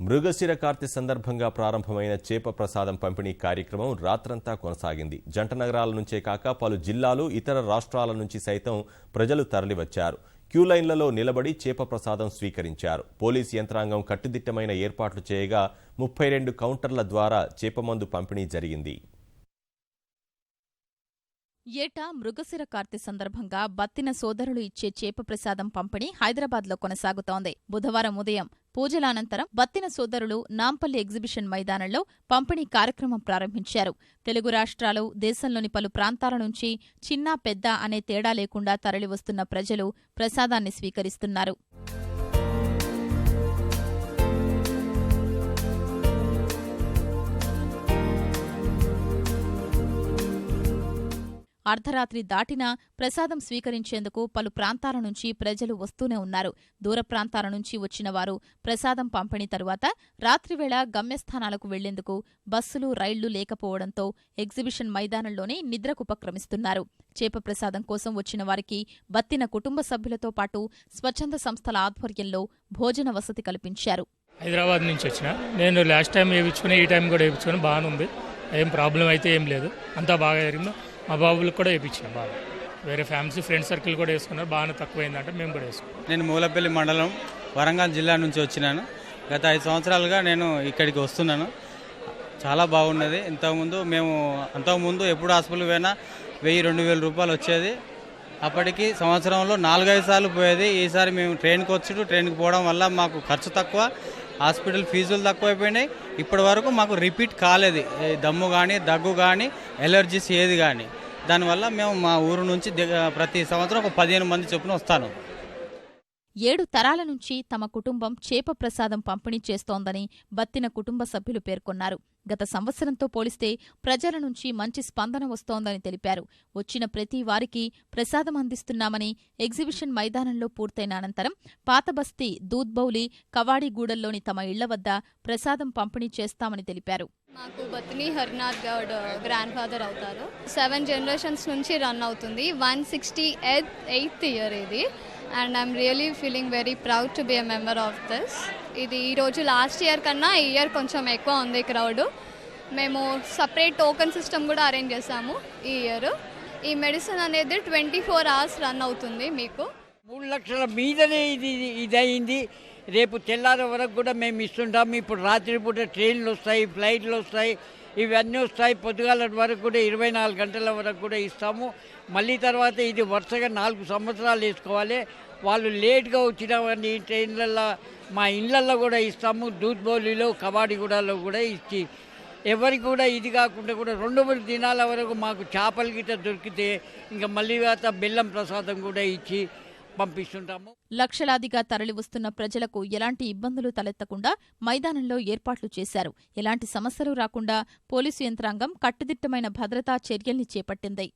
మృగశిర కార్తె సందర్భంగా ప్రారంభమైన చేప ప్రసాదం పంపిణీ కార్యక్రమం రాత్రంతా కొనసాగింది. జంట నగరాల నుంచే కాక పలు జిల్లాలు ఇతర రాష్ట్రాల నుంచి సైతం ప్రజలు తరలివచ్చారు. క్యూ లైన్లలో నిలబడి చేప ప్రసాదం స్వీకరించారు. పోలీస్ యంత్రాంగం కట్టుదిట్టమైన ఏర్పాట్లు చేయగా ముప్పై రెండు కౌంటర్ల ద్వారా చేపమందు పంపిణీ జరిగింది. ఏటా మృగశిర కార్తె సందర్భంగా బత్తిన సోదరులు ఇచ్చే చేప ప్రసాదం పంపిణీ హైదరాబాద్లో కొనసాగుతోంది. బుధవారం ఉదయం పూజల అనంతరం బత్తిన సోదరులు నాంపల్లి ఎగ్జిబిషన్ మైదానంలో పంపిణీ కార్యక్రమం ప్రారంభించారు. తెలుగు రాష్ట్రాలు దేశంలోని పలు ప్రాంతాల నుంచి చిన్న పెద్ద అనే తేడా లేకుండా తరలివస్తున్న ప్రజలు ప్రసాదాన్ని స్వీకరిస్తున్నారు. అర్ధరాత్రి దాటినా ప్రసాదం స్వీకరించేందుకు పలు ప్రాంతాల నుంచి ప్రజలు వస్తూనే ఉన్నారు. దూర ప్రాంతాల నుంచి వచ్చిన వారు ప్రసాదం పంపిణీ తరువాత రాత్రివేళ గమ్యస్థానాలకు వెళ్ళేందుకు బస్సులు రైళ్ళు లేకపోవడంతో ఎగ్జిబిషన్ మైదానంలోనే నిద్రకు ఉపక్రమిస్తున్నారు. చేప ప్రసాదం కోసం వచ్చిన వారికి బత్తిన కుటుంబ సభ్యులతో పాటు స్వచ్ఛంద సంస్థల ఆధ్వర్యంలో భోజన వసతి కల్పించారు. హైదరాబాద్ నుంచి వచ్చిన. నేను లాస్ట్ టైం వేయించుకుని ఈ టైం కూడా వేయించుకుని బాగానే ఉంది. ఏం ప్రాబ్లం అయితే ఏం లేదు. అంతా బాగా జరిగింది. మా బాబులకు కూడా వేయించాం బాగా. వేరే ఫ్యామిలీ ఫ్రెండ్ సర్కిల్ కూడా వేసుకున్నారు. బాగానే తక్కువైందంటే మేము కూడా వేసుకున్నాం. నేను మూలపల్లి మండలం వరంగల్ జిల్లా నుంచి వచ్చినాను. గత ఐదు సంవత్సరాలుగా నేను ఇక్కడికి వస్తున్నాను. చాలా బాగున్నది. ఇంతకుముందు మేము అంతకుముందు ఎప్పుడు హాస్పిటల్ పోయినా వెయ్యి రెండు వేల రూపాయలు వచ్చేది. అప్పటికి సంవత్సరంలో నాలుగైదు సార్లు పోయేది. ఈసారి మేము ట్రైన్కి వచ్చి ట్రైన్కి పోవడం వల్ల మాకు ఖర్చు తక్కువ. హాస్పిటల్ ఫీజులు తక్కువైపోయినాయి. ఇప్పటి వరకు మాకు రిపీట్ కాలేదు. దమ్ము కానీ దగ్గు కానీ ఎలర్జీస్ ఏది కానీ దానివల్ల మేము మా ఊరు నుంచి ప్రతి సంవత్సరం ఒక పదిహేను మంది చొప్పున వస్తాను. ఏడు తరాల నుంచి తమ కుటుంబం చేప ప్రసాదం పంపిణీ చేస్తోందని బత్తిన కుటుంబ సభ్యులు పేర్కొన్నారు. గత సంవత్సరంతో పోలిస్తే ప్రజల నుంచి మంచి స్పందన వస్తోందని తెలిపారు. వచ్చిన ప్రతి వారికి ప్రసాదం అందిస్తున్నామని ఎగ్జిబిషన్ మైదానంలో పూర్తయిన అనంతరం పాతబస్తీ దూద్బౌలి కవాడిగూడల్లోని తమ ఇళ్ళ వద్ద ప్రసాదం పంపిణీ చేస్తామని తెలిపారు. మాకు బత్ని హరినాథ్ గౌడ్ గ్రాండ్ ఫాదర్ అవుతారు. సెవెన్ జనరేషన్స్ నుంచి రన్ అవుతుంది. One sixty eighth eighth year ఇది. And I'm really feeling very proud to be a member of this ఇది ఈరోజు లాస్ట్ ఇయర్ కన్నా ఈ ఇయర్ కొంచెం ఎక్కువ ఉంది క్రౌడ్ మేము సపరేట్ టోకెన్ సిస్టమ్ కూడా అరేంజ్ చేసాము ఈ ఇయర్ ఈ మెడిసిన్ అనేది ట్వంటీ ఫోర్ అవర్స్ రన్ అవుతుంది మీకు. మూడు లక్షల మీదనే ఇది ఇదయింది రేపు తెల్లారి వరకు కూడా మేము ఇస్తుంటాం ఇప్పుడు రాత్రిపూట ట్రైన్లు వస్తాయి ఫ్లైట్లు వస్తాయి. ఇవన్నీ వస్తాయి. పొద్దుగాల వరకు కూడా ఇరవై నాలుగు గంటల వరకు కూడా ఇస్తాము. మళ్ళీ తర్వాత ఇది వరుసగా నాలుగు సంవత్సరాలు వేసుకోవాలి. వాళ్ళు లేట్గా వచ్చినవన్నీ ట్రైన్లలో మా ఇళ్ళల్లో కూడా ఇస్తాము. దూద్బౌలిలో కబాడిగూడలో కూడా ఇచ్చి. ఎవరికి కూడా ఇది కాకుండా కూడా రెండు మూడు దినాల వరకు మాకు చేపలు గిట్ట దొరికితే ఇంకా మళ్ళీ తర్వాత బెల్లం ప్రసాదం కూడా ఇచ్చి పంపిస్తుంటాము. లక్షలాదిగా తరలివస్తున్న ప్రజలకు ఎలాంటి ఇబ్బందులు తలెత్తకుండా మైదానంలో ఏర్పాట్లు చేశారు. ఎలాంటి సమస్యలు రాకుండా పోలీసు యంత్రాంగం కట్టుదిట్టమైన భద్రతా చర్యల్ని చేపట్టింది.